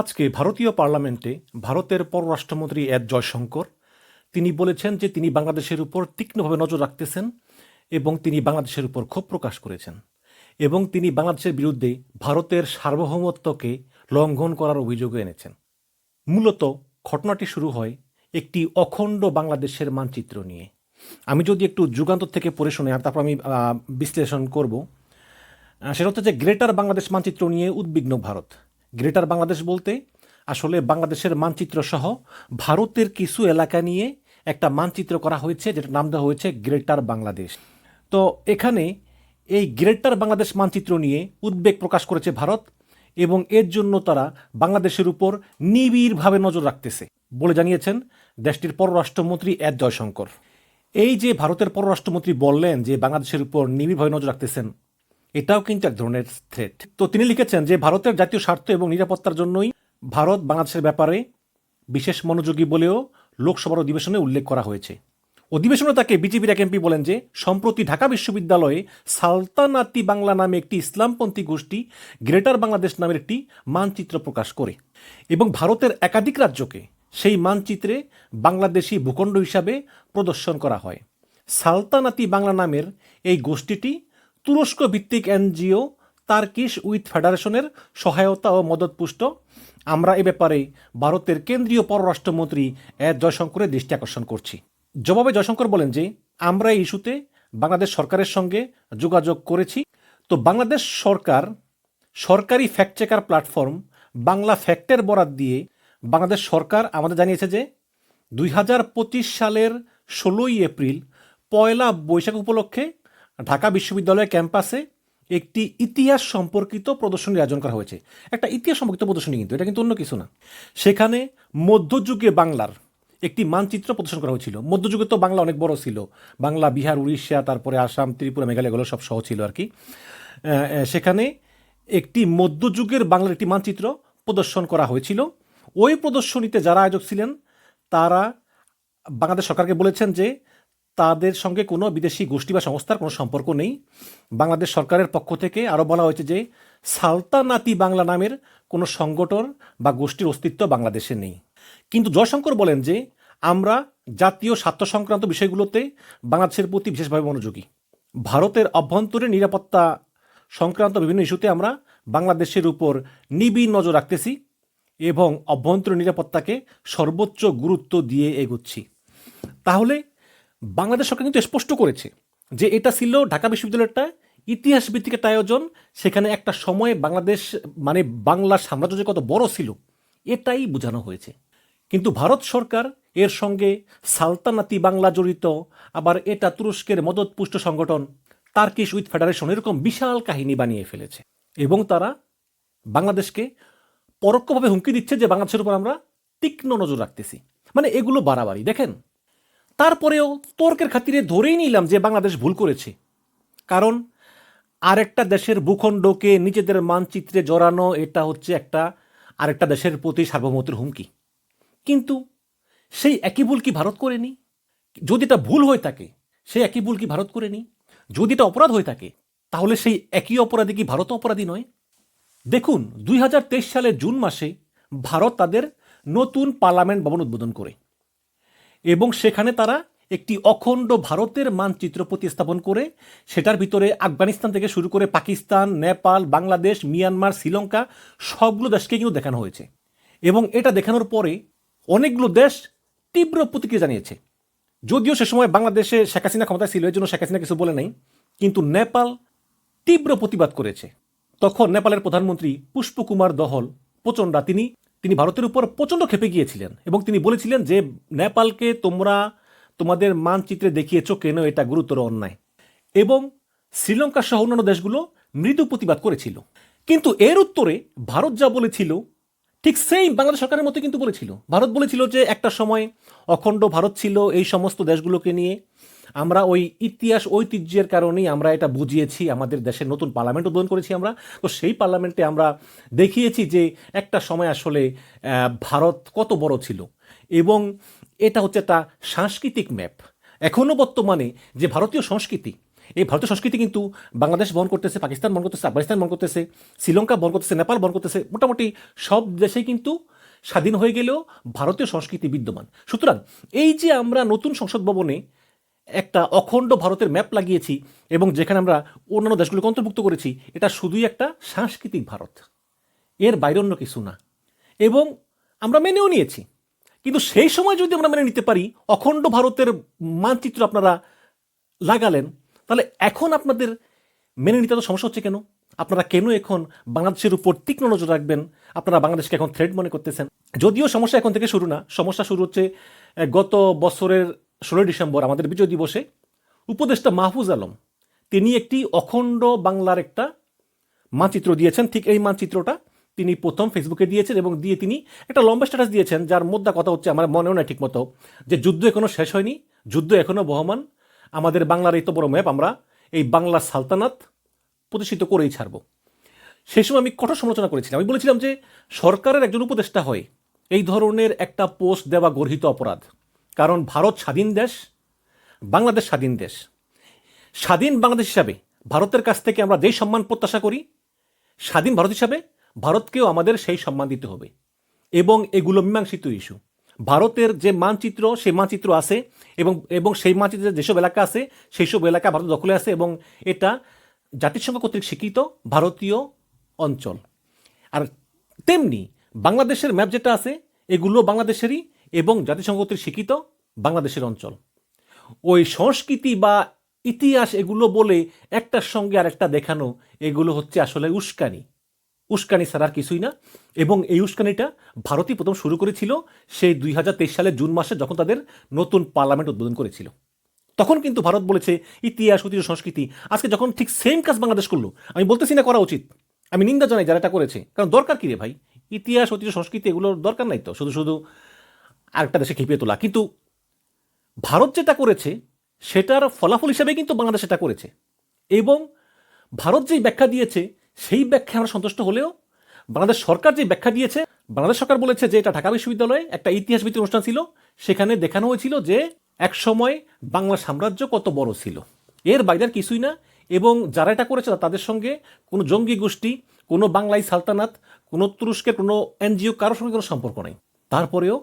আজকে ভারতীয় পার্লামেন্টে ভারতের পররাষ্ট্রমন্ত্রী এস জয়শঙ্কর, তিনি বলেছেন যে তিনি বাংলাদেশের উপর তীক্ষ্ণভাবে নজর রাখতেছেন এবং তিনি বাংলাদেশের উপর ক্ষোভ প্রকাশ করেছেন এবং তিনি বাংলাদেশের বিরুদ্ধে ভারতের সার্বভৌমত্বকে লঙ্ঘন করার অভিযোগও এনেছেন। মূলত ঘটনাটি শুরু হয় একটি অখণ্ড বাংলাদেশের মানচিত্র নিয়ে। আমি যদি একটু যুগান্তর থেকে পড়ে শুনে আর তারপর আমি বিশ্লেষণ করব সেটা হচ্ছে যে গ্রেটার বাংলাদেশ মানচিত্র নিয়ে উদ্বিগ্ন ভারত। গ্রেটার বাংলাদেশ বলতে আসলে বাংলাদেশের মানচিত্র সহ ভারতের কিছু এলাকা নিয়ে একটা মানচিত্র করা হয়েছে যেটা নাম দেওয়া হয়েছে গ্রেটার বাংলাদেশ। তো এখানে এই গ্রেটার বাংলাদেশ মানচিত্র নিয়ে উদ্বেগ প্রকাশ করেছে ভারত এবং এর জন্য তারা বাংলাদেশের উপর নিবিড়ভাবে নজর রাখতেছে বলে জানিয়েছেন দেশটির পররাষ্ট্রমন্ত্রী এস জয়শঙ্কর। এই যে ভারতের পররাষ্ট্রমন্ত্রী বললেন যে বাংলাদেশের উপর নিবিড়ভাবে নজর রাখতেছেন এটাও কিন্তু এক ধরনের থ্রেট তো তিনি লিখেছেন যে, ভারতের জাতীয় স্বার্থ এবং নিরাপত্তার জন্যই ভারত বাংলাদেশের ব্যাপারে বিশেষ মনোযোগী বলেও লোকসভার অধিবেশনে উল্লেখ করা হয়েছে। অধিবেশনে তাকে বিজেপির এক এমপি বলেন যে, সম্প্রতি ঢাকা বিশ্ববিদ্যালয়ে সালতানাতি বাংলা নামে একটি ইসলামপন্থী গোষ্ঠী গ্রেটার বাংলাদেশ নামের একটি মানচিত্র প্রকাশ করে এবং ভারতের একাধিক রাজ্যকে সেই মানচিত্রে বাংলাদেশি ভূখণ্ড হিসাবে প্রদর্শন করা হয়। সালতানাতি বাংলা নামের এই গোষ্ঠীটি তুরস্ক ভিত্তিক এনজিও তার্কিশ উইথ ফেডারেশনের সহায়তা ও মদতপুষ্ট আমরা এ ব্যাপারে ভারতের কেন্দ্রীয় পররাষ্ট্রমন্ত্রী এস জয়শঙ্করের দৃষ্টি আকর্ষণ করছি। জবাবে জয়শঙ্কর বলেন যে, আমরা এই ইস্যুতে বাংলাদেশ সরকারের সঙ্গে যোগাযোগ করেছি। তো বাংলাদেশ সরকার সরকারি ফ্যাক্ট চেকার প্ল্যাটফর্ম বাংলা ফ্যাক্টের বরাত দিয়ে বাংলাদেশ সরকার আমাদের জানিয়েছে যে, দুই হাজার পঁচিশ সালের ষোলোই এপ্রিল পয়লা বৈশাখ উপলক্ষে ঢাকা বিশ্ববিদ্যালয়ের ক্যাম্পাসে একটি ইতিহাস সম্পর্কিত প্রদর্শনীর আয়োজন করা হয়েছে। একটা ইতিহাস সম্পর্কিত প্রদর্শনী কিন্তু, এটা কিন্তু অন্য কিছু না। সেখানে মধ্যযুগে বাংলার একটি মানচিত্র প্রদর্শন করা হয়েছিল। মধ্যযুগে তো বাংলা অনেক বড় ছিল। বাংলা, বিহার, উড়িষ্যা, তারপরে আসাম, ত্রিপুরা, মেঘালয়, এগুলো সব সহ ছিল আর কি সেখানে একটি মধ্যযুগের বাংলার একটি মানচিত্র প্রদর্শন করা হয়েছিল। ওই প্রদর্শনীতে যারা আয়োজক ছিলেন, তারা বাংলাদেশ সরকারকে বলেছেন যে তাদের সঙ্গে কোনো বিদেশি গোষ্ঠী বা সংস্থার কোনো সম্পর্ক নেই। বাংলাদেশ সরকারের পক্ষ থেকে আরও বলা হয়েছে যে, সালতানাতি বাংলা নামের কোনো সংগঠন বা গোষ্ঠীর অস্তিত্ব বাংলাদেশে নেই। কিন্তু জয়শঙ্কর বলেন যে, আমরা জাতীয় স্বার্থ সংক্রান্ত বিষয়গুলোতে বাংলাদেশের প্রতি বিশেষভাবে মনোযোগী। ভারতের অভ্যন্তরীণ নিরাপত্তা সংক্রান্ত বিভিন্ন ইস্যুতে আমরা বাংলাদেশের উপর নিবিড় নজর রাখতেছি এবং অভ্যন্তরীণ নিরাপত্তাকে সর্বোচ্চ গুরুত্ব দিয়ে এগোচ্ছি। তাহলে বাংলাদেশ সরকার কিন্তু স্পষ্ট করেছে যে এটা ছিল ঢাকা বিশ্ববিদ্যালয়টা ইতিহাস ভিত্তিক একটা আয়োজন, সেখানে একটা সময়ে বাংলাদেশ মানে বাংলার সাম্রাজ্য যে কত বড় ছিল, এটাই বোঝানো হয়েছে। কিন্তু ভারত সরকার এর সঙ্গে সালতানাতি বাংলা জড়িত, আবার এটা তুরস্কের মদতপুষ্ট সংগঠন টার্কিশ উইথ ফেডারেশন, এরকম বিশাল কাহিনী বানিয়ে ফেলেছে। এবং তারা বাংলাদেশকে পরোক্ষভাবে হুমকি দিচ্ছে যে বাংলাদেশের উপর আমরা তীক্ষ্ণ নজর রাখতেছি। মানে এগুলো বাড়াবাড়ি। দেখেন তারপরেও তর্কের খাতিরে ধরেই নিলাম যে বাংলাদেশ ভুল করেছে। কারণ আরেকটা দেশের ভূখণ্ডকে নিজেদের মানচিত্রে জড়ানো, এটা হচ্ছে একটা আরেকটা দেশের প্রতি সার্বভৌমত্বের হুমকি। কিন্তু সেই একই ভুল কি ভারত করেনি? যদি এটা ভুল হয়ে থাকে, সেই একই ভুল কি ভারত করেনি? যদি এটা অপরাধ হয়ে থাকে, তাহলে সেই একই অপরাধী কি ভারত অপরাধী নয়? দেখুন, দুই হাজার তেইশ সালের জুন মাসে ভারত তাদের নতুন পার্লামেন্ট ভবন উদ্বোধন করে। এবং সেখানে তারা একটি অখণ্ড ভারতের মানচিত্র প্রতিস্থাপন করে, সেটার ভিতরে আফগানিস্তান থেকে শুরু করে পাকিস্তান, নেপাল, বাংলাদেশ, মিয়ানমার, শ্রীলঙ্কা সবগুলো দেশকে কিন্তু দেখানো হয়েছে। এবং এটা দেখানোর পরে অনেকগুলো দেশ তীব্র প্রতিক্রিয়া জানিয়েছে। যদিও সে সময় বাংলাদেশে শেখ হাসিনা ক্ষমতায় ছিল এর জন্য শেখ হাসিনা কিছু বলে নাই, কিন্তু নেপাল তীব্র প্রতিবাদ করেছে। তখন নেপালের প্রধানমন্ত্রী পুষ্পকুমার দহল প্রচণ্ডা তিনি তিনি ভারতের উপর প্রচণ্ড খেপে গিয়েছিলেন এবং তিনি বলেছিলেন যে, নেপালকে তোমরা তোমাদের মানচিত্রে দেখিয়েছ কেন এটা গুরুতর অন্যায়। এবং শ্রীলঙ্কা সহ অন্যান্য দেশগুলো মৃদু প্রতিবাদ করেছিল। কিন্তু এর উত্তরে ভারত যা বলেছিল ঠিক সেই বাংলাদেশ সরকারের মতো কিন্তু বলেছিল। ভারত বলেছিল যে একটা সময় অখণ্ড ভারত ছিল এই সমস্ত দেশগুলোকে নিয়ে। আমরা ওই ইতিহাস, ঐতিহ্যের কারণেই আমরা এটা বুঝিয়েছি, আমাদের দেশের নতুন পার্লামেন্ট উদ্বোধন করেছি আমরা। তো সেই পার্লামেন্টে আমরা দেখিয়েছি যে একটা সময় আসলে ভারত কত বড় ছিল। এবং এটা হচ্ছে একটা সাংস্কৃতিক ম্যাপ এখনও বর্তমানে যে ভারতীয় সংস্কৃতি এই ভারতীয় সংস্কৃতি কিন্তু বাংলাদেশ বহন করতেছে, পাকিস্তান বহন করতেছে, আফগানিস্তান বহন করতেছে, শ্রীলঙ্কা বহন করতেছে, নেপাল বহন করতেছে, মোটামুটি সব দেশেই কিন্তু স্বাধীন হয়ে গেলেও ভারতীয় সংস্কৃতি বিদ্যমান। সুতরাং এই যে আমরা নতুন সংসদ ভবনে একটা অখণ্ড ভারতের ম্যাপ লাগিয়েছি এবং যেখানে আমরা অন্যান্য দেশগুলোকে অন্তর্ভুক্ত করেছি, এটা শুধুই একটা সাংস্কৃতিক ভারত। এর বাইরে অন্য কিছু না। এবং আমরা মেনেও নিয়েছি। কিন্তু সেই সময় যদি আমরা মেনে নিতে পারি, অখণ্ড ভারতের মানচিত্র আপনারা লাগালেন তাহলে এখন আপনাদের মেনে নিতে তো সমস্যা হচ্ছে কেন? আপনারা কেন এখন বাংলাদেশের উপর তীক্ষ্ণ নজর রাখবেন? আপনারা বাংলাদেশকে এখন থ্রেড মনে করতেছেন? যদিও সমস্যা এখন থেকে শুরু না। সমস্যা শুরু হচ্ছে গত বছরের ষোলোই ডিসেম্বর, আমাদের বিজয় দিবসে। উপদেষ্টা মাহফুজ আলম, তিনি একটি অখণ্ড বাংলার একটা মানচিত্র দিয়েছেন। ঠিক এই মানচিত্রটা তিনি প্রথম ফেসবুকে দিয়েছেন এবং দিয়ে তিনি একটা লম্বা স্ট্যাটাস দিয়েছেন, যার মধ্যে কথা হচ্ছে, আমার মনেও ঠিক মতো যে যুদ্ধ এখনও শেষ হয়নি, যুদ্ধ এখনও বহমান। আমাদের বাংলার এই তো বড় ম্যাপ আমরা এই বাংলার সালতানাত প্রতিষ্ঠিত করেই ছাড়ব। সেই সময় আমি কঠোর সমালোচনা করেছিলাম। আমি বলেছিলাম যে সরকারের একজন উপদেষ্টা হয় এই ধরনের একটা পোস্ট দেওয়া গর্হিত অপরাধ। কারণ ভারত স্বাধীন দেশ, বাংলাদেশ স্বাধীন দেশ। স্বাধীন বাংলাদেশ হিসাবে ভারতের কাছ থেকে আমরা যেই সম্মান প্রত্যাশা করি, স্বাধীন ভারত হিসাবে ভারতকেও আমাদের সেই সম্মান দিতে হবে। এবং এগুলো মীমাংসিত ইস্যু। ভারতের যে মানচিত্র, সেই মানচিত্র আছে এবং এবং সেই মানচিত্রে যেসব এলাকা আছে সেই সব এলাকা ভারত দখলে আছে এবং এটা জাতিসংঘ কর্তৃক স্বীকৃত ভারতীয় অঞ্চল। আর তেমনি বাংলাদেশের ম্যাপ যেটা আছে, এগুলো বাংলাদেশেরই এবং জাতিসংঘ কর্তৃক স্বীকৃত বাংলাদেশের অঞ্চল। ওই সংস্কৃতি বা ইতিহাস এগুলো বলে একটার সঙ্গে আর একটা দেখানো, এগুলো হচ্ছে আসলে উস্কানি। উস্কানি আর কিছুই না। এবং এই উস্কানিটা ভারতই প্রথম শুরু করেছিল সেই দুই হাজার তেইশ সালের জুন মাসে যখন তাদের নতুন পার্লামেন্ট উদ্বোধন করেছিল। তখন কিন্তু ভারত বলেছে, ইতিহাস, ঐতিহ্য, সংস্কৃতি, আজকে যখন ঠিক সেম কাজ বাংলাদেশ করল, আমি বলতেছি না করা উচিত। আমি নিন্দা জানাই যারা এটা করেছে। কারণ দরকার কি রে ভাই? ইতিহাস, ঐতিহ্য, সংস্কৃতি এগুলোর দরকার নাই তো। শুধু শুধু আরেকটা দেশে খেপিয়ে তোলা। কিন্তু ভারত যেটা করেছে, সেটার ফলাফল হিসেবে কিন্তু বাংলাদেশ এটা করেছে। এবং ভারত যেই ব্যাখ্যা দিয়েছে সেই ব্যাখ্যা আমরা সন্তুষ্ট হলেও বাংলাদেশ সরকার যে ব্যাখ্যা দিয়েছে, বাংলাদেশ সরকার বলেছে যে এটা ঢাকা বিশ্ববিদ্যালয়ে একটা ইতিহাস অনুষ্ঠান ছিল। সেখানে দেখানো হয়েছিল যে এক সময় বাংলা সাম্রাজ্য কত বড় ছিল। এর বাইরে আর কিছুই না এবং যারা এটা করেছে তাদের সঙ্গে কোনো জঙ্গি গোষ্ঠী, কোনো বাংলায় সালতানাত, কোনো তুরস্কের কোনো এনজিও কারোর সঙ্গে কোনো সম্পর্ক নেই। তারপরেও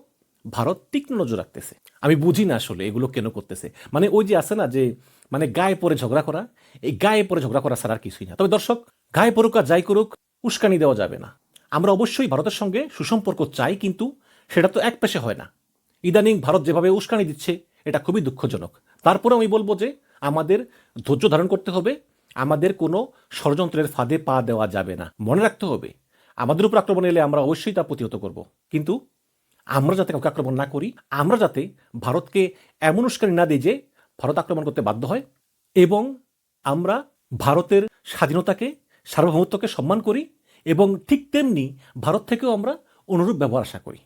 ভারত তীক্ষ্ণ নজর রাখতেছে। আমি বুঝি না আসলে এগুলো কেন করতেছে। মানে ওই যে আছে না যে মানে গায়ে পরে ঝগড়া করা, এই গায়ে পরে ঝগড়া করা ছাড়া আর কিছুই না। তবে দর্শক গায়ে পড়ুক আর যাই করুক, উস্কানি দেওয়া যাবে না। আমরা অবশ্যই ভারতের সঙ্গে সুসম্পর্ক চাই, কিন্তু সেটা তো এক পেশে হয় না। ইদানিং ভারত যেভাবে উস্কানি দিচ্ছে, এটা খুবই দুঃখজনক। তারপরে আমি বলব যে, আমাদের ধৈর্য ধারণ করতে হবে। আমাদের কোনো ষড়যন্ত্রের ফাঁদে পা দেওয়া যাবে না। মনে রাখতে হবে, আমাদের উপর আক্রমণ এলে আমরা অবশ্যই তা প্রতিহত করব। কিন্তু আমরা যাতে কাউকে আক্রমণ না করি, আমরা যাতে ভারতকে এমন উস্কানি না দিই যে, ভারত আক্রমণ করতে বাধ্য হয় এবং আমরা ভারতের স্বাধীনতাকে সার্বভৌমত্বকে সম্মান করি এবং ঠিক তেমনি ভারত থেকেও আমরা অনুরূপ ব্যবহার আশা করি।